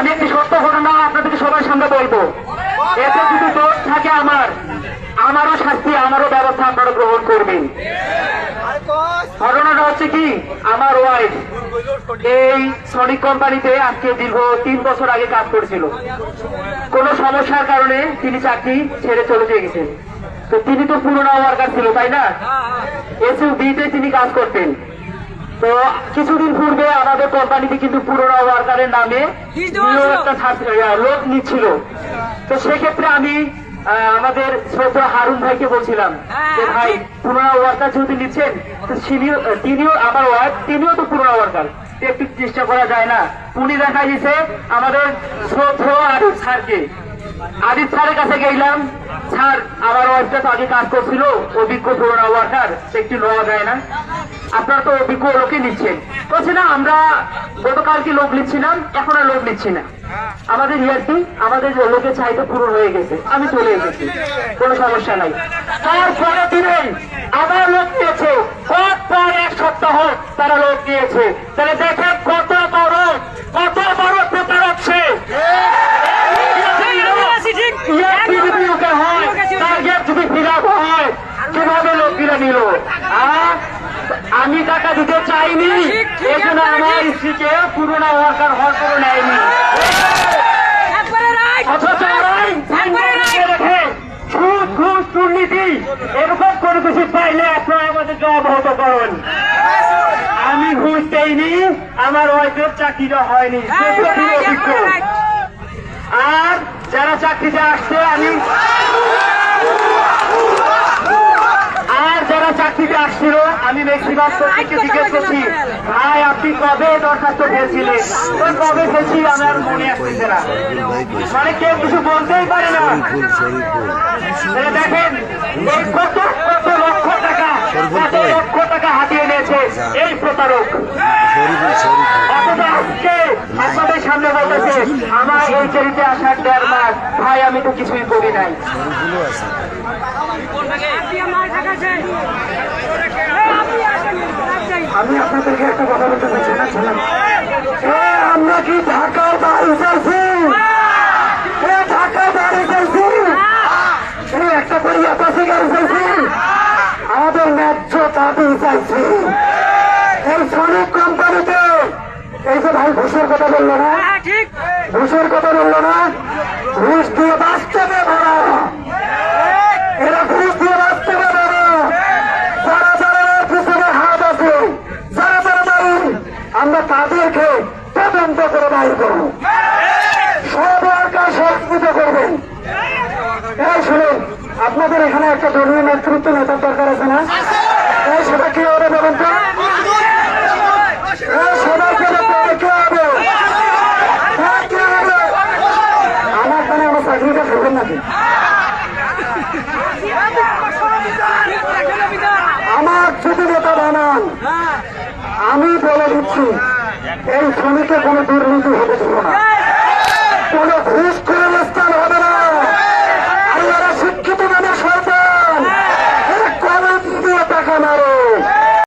আমি একটি সত্য ঘটনা আপনাদেরকে সবার সামনে বলব। এতে যদি দোষ থাকে আমার, আমারও শাস্তি, আমারও ব্যবস্থা আপনারা গ্রহণ করবেন। ঘটনাটা হচ্ছে কি, আমার ওয়াইফ এই সনিক কোম্পানিতে আজকে দীর্ঘ তিন বছর আগে কাজ করেছিল। কোনো সমস্যার কারণে তিনি চাকরি ছেড়ে চলে যেয়ে গেছেন। তো তিনি তো পুরোনো ওয়ার্কার ছিল, তাই না? এসইউ বিতে তিনি কাজ করতেন। তো কিছুদিন পূর্বে আমাদের কোম্পানিতে কিন্তু পুরোনো ওয়ার্কারের নামে লোক নিচ্ছিল। তো সেক্ষেত্রে আমি আমাদের শ্রদ্ধা হারুন ভাইকে বলছিলাম যে ভাই পুরোনো ওয়ার্কার যেহেতু নিচ্ছেন তো তিনিও আমার ওয়ার্ক তিনিও তো পুরোনো ওয়ার্কার একটু চেষ্টা করা যায় না। উনি দেখা গেছে আমাদের শ্রদ্ধা আরিফ স্যারকে। আদিত স্যারের কাছে গেলাম। স্যার, আমার ওয়াইফটা তো আগে কাজ করছিল, অভিজ্ঞ পুরোনো ওয়ার্কার একটু নেওয়া যায় না। আপনারা তো অভিজ্ঞ লোকে নিচ্ছেন। বলছে না, আমরা গতকালকে লোক নিচ্ছিলাম, এখন আর লোক নিচ্ছি না। আমাদের ইয়ারটি আমাদের লোকের চাহিদা পূরণ হয়ে গেছে, আমি চলে এসেছি। কোনো সমস্যা নাই। তারপরে দিনেই আবার লোক নিয়েছে। এক সপ্তাহ তারা লোক নিয়েছে। তাহলে দেখেন কত বড় কত বড় প্রতারক সে ইয়ারটিভিউকে হয় টার্গেট যদি ফিরাপ হয় নিল আমি টাকা দিতে চাইনি। এই আমার স্ত্রীকে পুরোনো ওয়ার্কার হওয়ার করে নেয়নি অথচ সুদ ঘুষ দুর্নীতি এরকম কোনো কিছু পাইলে আপনারা আমাদেরকে অবহত করুন। আমি ঘুষ দেইনি আমার ওয়াইফের চাকরিটা হয়নি। অভিজ্ঞ। আর যারা চাকরিতে আসছে আমি চাকরিতে আসছিল আমি ম্যাক্সিমাম প্রত্যেককে জিজ্ঞেস করছি ভাই আপনি কবে দরখাস্ত ফেলছিলেন কবে ফেলছি আমার মনে আসতেছে না। মানে কেউ কিছু বলতেই পারে না। দেখেন কত কত লক্ষ টাকা কত লক্ষ টাকা হাতিয়ে নিয়েছে এই প্রতারক। অথচ আজকে সামনে বলতেছে, আমার এই চারিতে আসার দেড় মাস, ভাই, আমি তো কিছুই করি নাই। আমি আপনাদেরকে একটা কথা বলতে চাইছি না ছিলাম আমরা কি ঢাকার বাড়ি চাইছি ঢাকার বাড়ি চাইছি একটা করে আকাশে গাড়ি চাইছি আমাদের ন্যায্য দাবি চাইছি। এই শ্রমিক কোম্পানিতে এই যে ভাই ঘুষের কথা বলল না? ঘুষের কথা বলল না? ঘুষ দিয়ে ভরা এরা ঘুষ দিয়ে বাস্তবে ভরা যারা যারা পিছনে হাত আছে যারা যারা দায়ী আমরা তাদেরকে তদন্ত করে বাইর করব। সব ওয়ার্কার সংস্কৃত করবেন। এই শুনুন আপনাদের এখানে একটা দলীয় নেতৃত্ব নেতার আমি বলে দিচ্ছি এই শ্রমিকে কোনো দুর্নীতি হতে ছিল না। কোনো ঘুষ করে